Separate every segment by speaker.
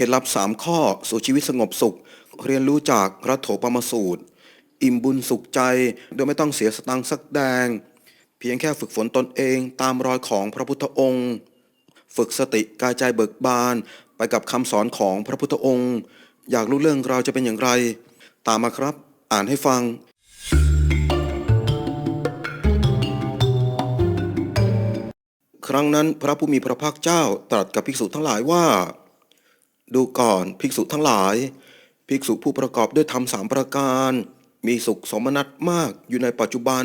Speaker 1: คล็ดลับสามข้อสู่ชีวิตสงบสุข เรียนรู้จากพระโถปมสูตร อิ่มบุญสุขใจ โดยไม่ต้องเสียสตังค์สักแดง เพียงแค่ฝึกฝนตนเองตามรอยของพระพุทธองค์ ฝึกสติกายใจเบิกบานไปกับคำสอนของพระพุทธองค์ อยากรู้เรื่องราวจะเป็นอย่างไร ตามมาครับ อ่านให้ฟังครั้งนั้นพระผู้มีพระภาคเจ้าตรัสกับภิกษุทั้งหลายว่า ดูก่อนภิกษุทั้งหลาย ภิกษุผู้ประกอบด้วยธรรมสามประการ มีสุขสมนัตมากอยู่ในปัจจุบัน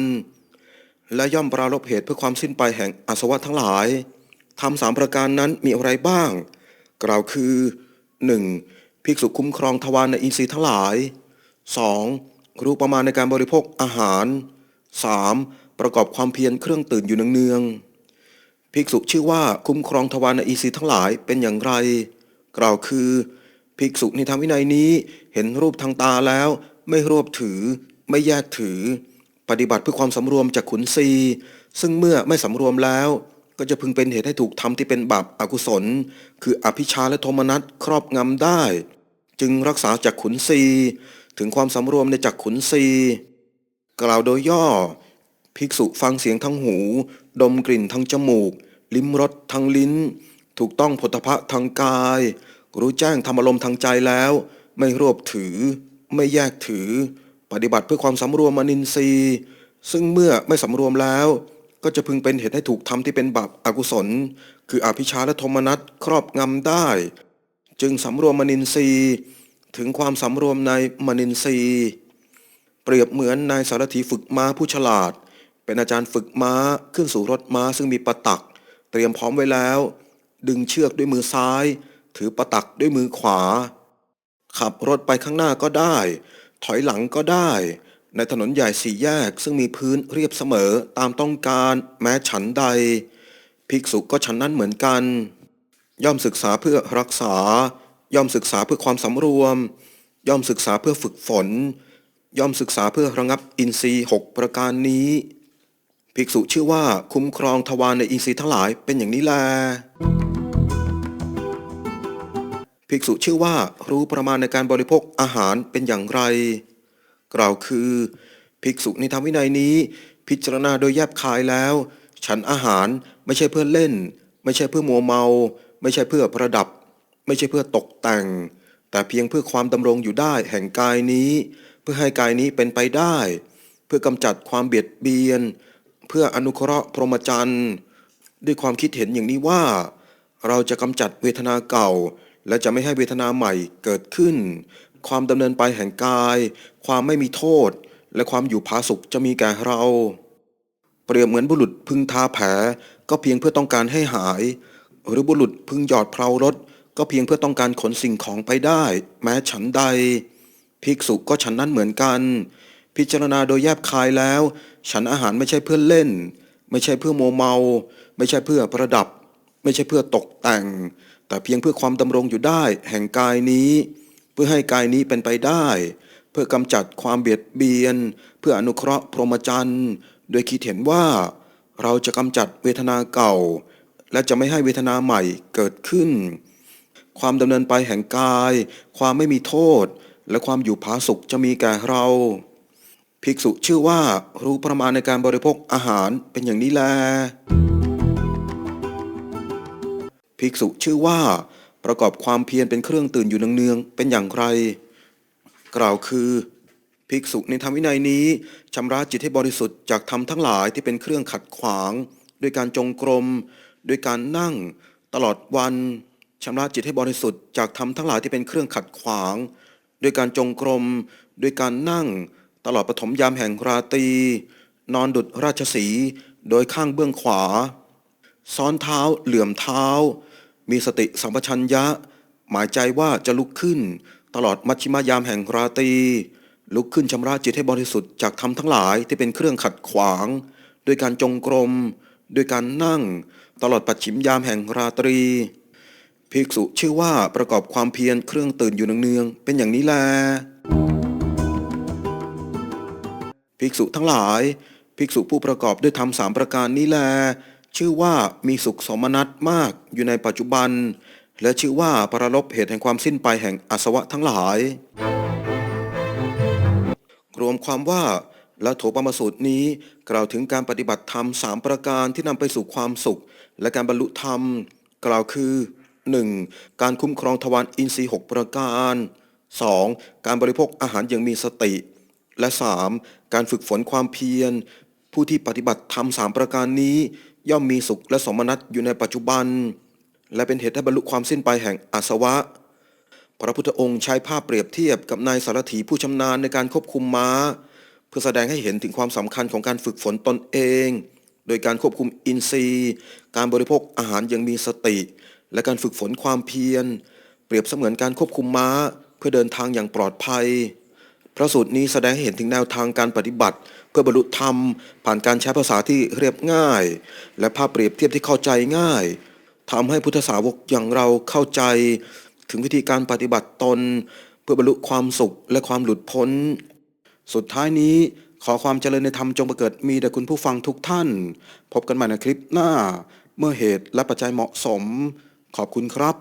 Speaker 1: และย่อมปรารบเหตุเพื่อความสิ้นไปแห่งอาสวะทั้งหลายธรรมสามประการนั้นมีอะไรบ้าง กล่าวคือ 1. ภิกษุคุ้มครองทวารในอินทรีย์ทั้งหลาย 2. รู้ประมาณในการบริโภคอาหาร 3. ประกอบความเพียรเครื่องตื่นอยู่เนืองๆภิกษุชื่อว่าคุ้มครองทวารในอินทรีย์ทั้งหลายเป็นอย่างไร กล่าวคือ ภิกษุในธรรมวินัยนี้เห็นรูปทางตาแล้ว ไม่รวบถือ ไม่แยกถือ ปฏิบัติเพื่อความสำรวมจากขุนศีซึ่งเมื่อไม่สำรวมแล้ว ก็จะพึงเป็นเหตุให้ถูกทำที่เป็นบาปอากุศล คืออภิชาและโทมนัสครอบงำได้ จึงรักษาจากขุนศีถึงความสำรวมในจักขุนศีกล่าวโดยย่อ ภิกษุฟังเสียงทั้งหู ดมกลิ่นทางจมูก ลิ้มรสทางลิ้น ถูกต้องผลพะทางกาย รู้แจ้งธรรมอารมณ์ทางใจแล้ว ไม่รวบถือ ไม่แยกถือ ปฏิบัติเพื่อความสำรวมมนินทรีย์ ซึ่งเมื่อไม่สำรวมแล้ว ก็จะพึงเป็นเหตุให้ถูกทำที่เป็นบาปอากุศล คืออภิชาและโทมนัสครอบงำได้ จึงสำรวมมนินทรีย์ ถึงความสำรวมในมนินทรีย์ เปรียบเหมือนนายสารถีฝึกม้าผู้ฉลาด เป็นอาจารย์ฝึกม้าขึ้นสู่รถม้าซึ่งมีประตัก เตรียมพร้อมไว้แล้ว ดึงเชือกด้วยมือซ้าย ถือประตักด้วยมือขวา ขับรถไปข้างหน้าก็ได้ ถอยหลังก็ได้ ในถนนใหญ่สี่แยกซึ่งมีพื้นเรียบเสมอตามต้องการแม้ฉันใด ภิกษุก็ฉันนั้นเหมือนกัน ย่อมศึกษาเพื่อรักษา ย่อมศึกษาเพื่อความสำรวม ย่อมศึกษาเพื่อฝึกฝน ย่อมศึกษาเพื่อระงับอินทรีย์หกประการนี้ภิกษุชื่อว่าคุ้มครองทวารในอินทรีย์ทั้งหลายเป็นอย่างนี้แล ภิกษุชื่อว่ารู้ประมาณในการบริโภคอาหารเป็นอย่างไร กล่าวคือ ภิกษุในธรรมวินัยนี้ พิจารณาโดยแยบคายแล้ว ฉันอาหารไม่ใช่เพื่อเล่น ไม่ใช่เพื่อมัวเมา ไม่ใช่เพื่อประดับ ไม่ใช่เพื่อตกแต่ง แต่เพียงเพื่อความดำรงอยู่ได้แห่งกายนี้ เพื่อให้กายนี้เป็นไปได้ เพื่อกำจัดความเบียดเบียน เพื่ออนุเคราะห์พรหมจรรย์ด้วยความคิดเห็นอย่างนี้ว่า เราจะกำจัดเวทนาเก่า และจะไม่ให้เวทนาใหม่เกิดขึ้น ความดำเนินไปแห่งกาย ความไม่มีโทษ และความอยู่ผาสุกจะมีแก่เรา เปรียบเหมือนบุรุษพึงทาแผลก็เพียงเพื่อต้องการให้หาย หรือบุรุษพึงหยอดเพลารถ ก็เพียงเพื่อต้องการขนสิ่งของไปได้ แม้ฉันใด ภิกษุก็ฉันนั้นเหมือนกัน พิจารณาโดยแยบคายแล้ว ฉันอาหารไม่ใช่เพื่อเล่น ไม่ใช่เพื่อโมเมา ไม่ใช่เพื่อประดับ ไม่ใช่เพื่อตกแต่ง แต่เพียงเพื่อความดำรงอยู่ได้ แห่งกายนี้ เพื่อให้กายนี้เป็นไปได้ เพื่อกำจัดความเบียดเบียน เพื่ออนุเคราะห์พรหมจรรย์ โดยคิดเห็นว่า เราจะกำจัดเวทนาเก่า และจะไม่ให้เวทนาใหม่เกิดขึ้น ความดำเนินไปแห่งกาย ความไม่มีโทษ และความอยู่ผาสุกจะมีแก่เรา ภิกษุชื่อว่ารู้ประมาณในการบริโภคอาหารเป็นอย่างนี้แล ภิกษุชื่อว่า ประกอบความเพียรเป็นเครื่องตื่นอยู่เนืองๆเป็นอย่างไร กล่าวคือภิกษุในธรรมวินัยนี้ชำระจิตให้บริสุทธิ์จากธรรมทั้งหลายที่เป็นเครื่องขัดขวาง ด้วยการจงกรมด้วยการนั่ง ตลอดวันชำระจิตให้บริสุทธิ์จากธรรมทั้งหลายที่เป็นเครื่องขัดขวาง ด้วยการจงกรมด้วยการนั่ง ตลอดปฐมยามแห่งราตรีนอนดุจราชสีโดยข้างเบื้องขวา ซ้อนเท้าเหลื่อมเท้า มีสติสัมปชัญญะ หมายใจว่าจะลุกขึ้น ตลอดมัชชิมายามแห่งราตรีลุกขึ้นชำระจิตให้บริสุทธิ์จากธรรมทั้งหลายที่เป็นเครื่องขัดขวาง ด้วยการจงกรม ด้วยการนั่ง ตลอดปัจฉิมยามแห่งราตรี ภิกษุชื่อว่าประกอบความเพียรเครื่องตื่นอยู่เนืองๆเป็นอย่างนี้แล ภิกษุทั้งหลาย ภิกษุผู้ประกอบด้วยธรรมสามประการนี้แล ชื่อว่ามีสุขสมนัตมากอยู่ในปัจจุบัน และชื่อว่าปรลบเหตุแห่งความสิ้นไปแห่งอาสวะทั้งหลาย รวมความว่าละโถปมสูตรนี้กล่าวถึงการปฏิบัติธรรมสามประการที่นำไปสู่ความสุข และการบรรลุธรรม กล่าวคือ 1. การคุ้มครองทวารอินทรีย์หกประการ 2. การบริโภคอาหารอย่างมีสติ และ 3. การฝึกฝนความเพียร ผู้ที่ปฏิบัติธรรมสามประการนี้ ย่อมมีสุขและสมนัตอยู่ในปัจจุบัน และเป็นเหตุให้บรรลุความสิ้นไปแห่งอาสวะ พระพุทธองค์ใช้ภาพเปรียบเทียบกับนายสารถีผู้ชำนาญในการควบคุมม้า เพื่อแสดงให้เห็นถึงความสำคัญของการฝึกฝนตนเอง โดยการควบคุมอินทรีย์ การบริโภคอาหารอย่างมีสติ และการฝึกฝนความเพียร เปรียบเสมือนการควบคุมม้า เพื่อเดินทางอย่างปลอดภัย พระสูตรนี้แสดงให้เห็นถึงแนวทางการปฏิบัติ เพื่อบรรลุธรรม ผ่านการใช้ภาษาที่เรียบง่าย และภาพเปรียบเทียบที่เข้าใจง่ายทำให้พุทธสาวกอย่างเราเข้าใจ ถึงวิธีการปฏิบัติตน เพื่อบรรลุความสุขและความหลุดพ้น สุดท้ายนี้ขอความเจริญในธรรมจงประเกิดมีแด่คุณผู้ฟังทุกท่าน พบกันใหม่ในคลิปหน้า เมื่อเหตุและปัจจัยเหมาะสม ขอบคุณครับ